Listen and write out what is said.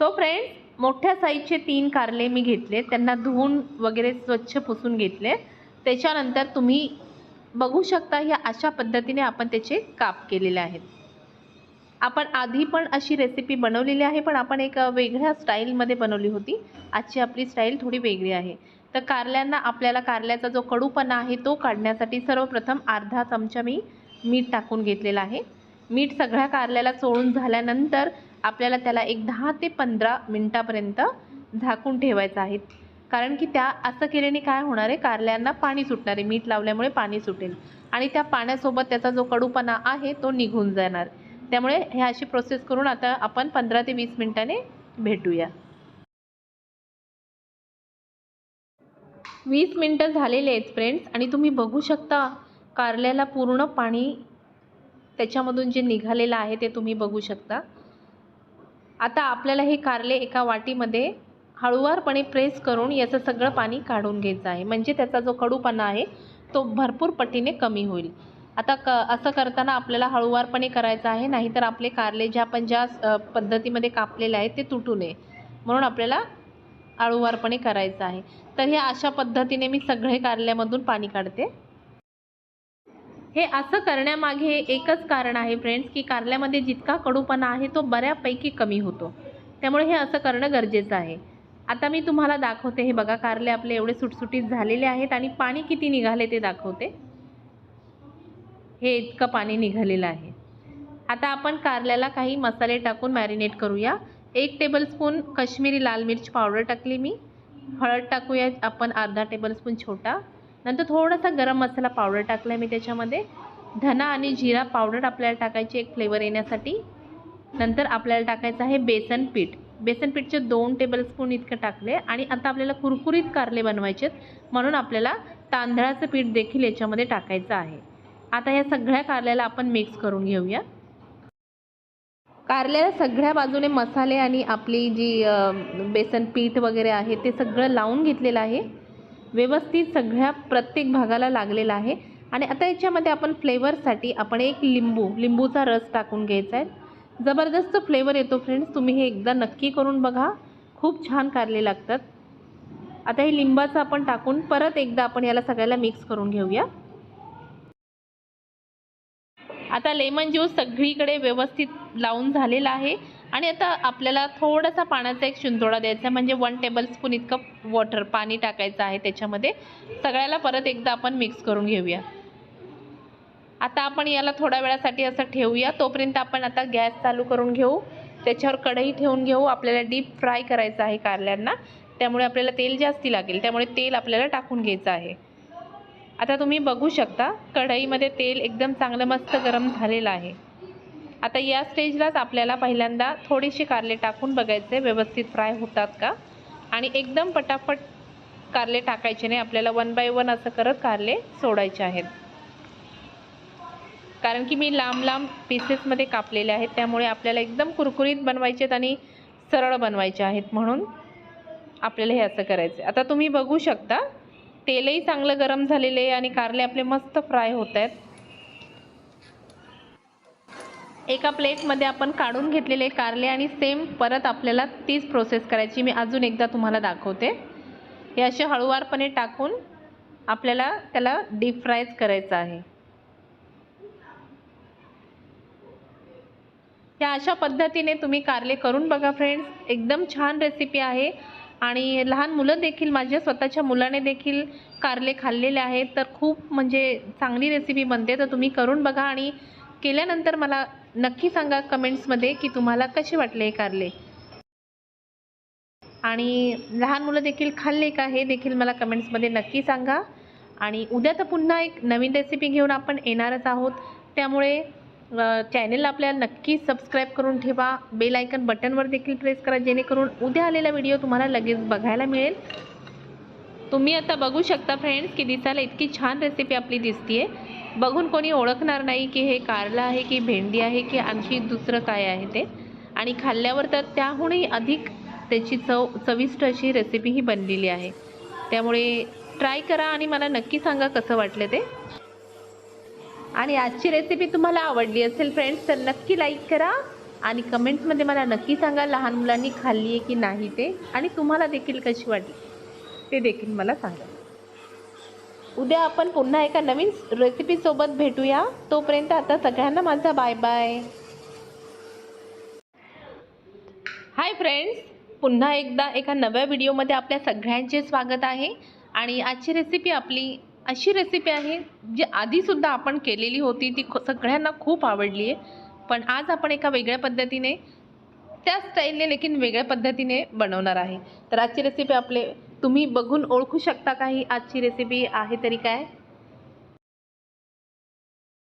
So friends मोठ्या साईजचे तीन कारले मी घेतले. त्यांना धुवून वगैरे स्वच्छ पुसून घेतले. त्याच्यानंतर तुम्ही बघू शकता ह्या अशा पद्धतीने आपण त्याचे काप केलेले आहेत. आपण आधी पण अशी रेसिपी बनवलेली आहे पण आपण एक वेगळ्या स्टाईलमध्ये बनवली होती. आजची आपली स्टाईल थोडी वेगळी आहे. तर कारल्यांना आपल्याला कारल्याचा जो कडूपणा आहे तो काढण्यासाठी सर्वप्रथम अर्धा चमचा मी मीठ टाकून घेतलेला आहे. मीठ सगळ्या कारल्याला चोळून झाल्यानंतर आपल्याला त्याला एक दहा ते पंधरा मिनटापर्यंत झाकून ठेवायचं आहे. कारण की त्या असं केल्याने काय होणार आहे? कारल्यांना पाणी सुटणार आहे. मीठ लावल्यामुळे पाणी सुटेल. आणि त्या पाण्यासोबत त्याचा जो कडूपणा आहे तो निघून जाणार. त्यामुळे हे अशी प्रोसेस करून आता आपण पंधरा ते वीस मिनिटाने भेटूया. वीस मिनटं झालेले आहेत फ्रेंड्स आणि तुम्ही बघू शकता कारल्याला पूर्ण पाणी त्याच्यामधून जे निघालेलं आहे ते तुम्ही बघू शकता. आता आपल्याला हे कारले एका वाटीमध्ये हळुवारपणे प्रेस करून याचं सगळं पाणी काढून घ्यायचं आहे. म्हणजे त्याचा जो कडूपणा आहे तो भरपूर पटीने कमी होईल. आता क असं करताना आपल्याला हळुवारपणे करायचं आहे नाहीतर आपले कारले ज्या आपण ज्या पद्धतीमध्ये कापलेले आहेत ते तुटू नये. म्हणून आपल्याला हळुवारपणे करायचं आहे. तर हे अशा पद्धतीने मी सगळे कारल्यामधून पाणी काढते. हे असं करण्यामागे एकच कारण आहे फ्रेंड्स की कारल्यामध्ये जितका कडूपणा आहे तो बऱ्यापैकी कमी होतो. त्यामुळे हे असं करणं गरजेचं आहे. आता मी तुम्हाला दाखवते. हे बघा कारले आपले एवढे सुटसुटीत झालेले आहेत आणि पाणी किती निघाले ते दाखवते. हे इतकं पाणी निघालेलं आहे. आता आपण कारल्याला काही मसाले टाकून मॅरिनेट करूया. एक टेबलस्पून काश्मीरी लाल मिर्च पावडर टाकली मी. हळद टाकूया आपण अर्धा टेबलस्पून छोटा. नंतर थोडासा गरम मसाला पावडर टाकला आहे मी त्याच्यामध्ये. धना आणि जिरा पावडर आपल्याला टाकायची एक फ्लेवर येण्यासाठी. नंतर आपल्याला टाकायचं आहे बेसन पीठ. बेसन पीठचे दोन टेबलस्पून इतकं टाकले आणि आता आपल्याला कुरकुरीत कारले बनवायचे आहेत. म्हणून आपल्याला तांदळाचं पीठ देखील याच्यामध्ये टाकायचं आहे. आता या सगळ्या कारल्याला आपण मिक्स करून घेऊया. कारल्याला सगळ्या बाजूने मसाले आणि आपली जी बेसन पीठ वगैरे आहे ते सगळं लावून घेतलेलं आहे. व्यवस्थित सगळ्या प्रत्येक भागाला लागलेला आहे. आणि आता याच्यामध्ये आपण फ्लेवरसाठी आपण एक लिंबू लिंबूचा रस टाकून घ्यायचा आहे. जबरदस्त फ्लेवर येतो फ्रेंड्स तुम्ही हे एकदा नक्की करून बघा. खूप छान कारले लागतात. आता हे लिंबाचं आपण टाकून परत एकदा आपण याला सगळ्याला मिक्स करून घेऊया. आता लेमन ज्यूस सगळीकडे व्यवस्थित लावून झालेला आहे. आणि आता आपल्याला थोडासा पाण्याचा एक शिंतोडा द्यायचा आहे. म्हणजे वन टेबलस्पून इतकं वॉटर पाणी टाकायचं आहे त्याच्यामध्ये. सगळ्याला परत एकदा आपण मिक्स करून घेऊया. आता आपण याला थोड्या वेळासाठी असं ठेवूया. तोपर्यंत आपण आता गॅस चालू करून घेऊ. त्याच्यावर कढई ठेवून घेऊ. आपल्याला डीप फ्राय करायचं आहे कारल्यांना. त्यामुळे आपल्याला तेल जास्ती लागेल. त्यामुळे तेल आपल्याला टाकून घ्यायचं आहे. आता तुम्ही बघू शकता कढईमध्ये तेल एकदम चांगलं मस्त गरम झालेलं आहे. आता या स्टेजलाच आपल्याला पहिल्यांदा थोडेसे कारले टाकून बघायचे व्यवस्थित फ्राय होतात का? आणि एकदम पटापट कारले टाकायचे नाही आपल्याला वन बाय वन असं करत कारले सोडायचे आहेत. कारण की मी लांब लांब पीसेसमध्ये कापलेले आहेत त्यामुळे आपल्याला एकदम कुरकुरीत बनवायचे आहेत आणि सरळ बनवायचे आहेत म्हणून आपल्याला हे असं करायचं आता तुम्ही बघू शकता तेलही चांगलं गरम झालेले आहे आणि कारले आपले मस्त फ्राय होत आहेत. एका प्लेटमध्ये आपण काढून घेतलेले कारले आणि सेम परत आपल्याला तीच प्रोसेस करायची. मी अजून एकदा तुम्हाला दाखवते. हे असे हळुवारपणे टाकून आपल्याला त्याला डीप फ्रायज करायचं आहे. या अशा पद्धतीने तुम्ही कारले करून बघा फ्रेंड्स. एकदम छान रेसिपी आहे. आणि लहान मुलं देखील माझ्या स्वतःच्या मुलाने देखील कारले खाल्लेले आहेत. तर खूप म्हणजे चांगली रेसिपी बनते. तर तुम्ही करून बघा आणि केल्यानंतर मला नक्की सांगा कमेंट्समध्ये की तुम्हाला कसे वाटले हे कारले. आणि लहान मुलं देखील खाल्ले का हे देखील मला कमेंट्समध्ये नक्की सांगा. आणि उद्या तर पुन्हा एक नवीन रेसिपी घेऊन आपण येणारच आहोत. त्यामुळे चॅनलला आपल्याला नक्की सबस्क्राईब करून ठेवा. बेल आयकन बटनवर देखील प्रेस करा जेणेकरून उद्या आलेला व्हिडिओ तुम्हाला लगेच बघायला मिळेल. तुम्ही आता बघू शकता फ्रेंड्स की दिसायला इतकी छान रेसिपी आपली दिसतीये. बघून कोणी ओळखणार नाही की हे कारला आहे की भेंडी आहे की आणखी दुसरं काय आहे ते. आणि खाल्ल्यावर तर त्याहूनही अधिक त्याची चव चविष्ट अशी रेसिपी ही बनलेली आहे. त्यामुळे ट्राय करा आणि मला नक्की सांगा कसं वाटलं ते. आणि आजची रेसिपी तुम्हाला आवडली असेल फ्रेंड्स तर नक्की लाईक करा. आणि कमेंट्समध्ये मला नक्की सांगा लहान मुलांनी खाल्ली आहे की नाही ते. आणि तुम्हाला देखील कशी वाटली? ते देखील मला सांगा. उद्या आपण पुन्हा एका नवीन रेसिपीसोबत भेटूया. तोपर्यंत आता सगळ्यांना माझा बाय बाय हाय फ्रेंड्स पुन्हा एकदा एका नव्या व्हिडिओमध्ये आपल्या सगळ्यांचे स्वागत आहे. आणि आजची रेसिपी आपली अशी रेसिपी आहे जी आधीसुद्धा आपण केलेली होती ती ख- सगळ्यांना खूप आवडली आहे. पण आज आपण एका वेगळ्या पद्धतीने त्या स्टाईलने लेकिन वेगळ्या पद्धतीने बनवणार आहे. तर आजची रेसिपी आपले तुम्ही बघून ओळखू शकता का ही आजची रेसिपी आहे तरी काय?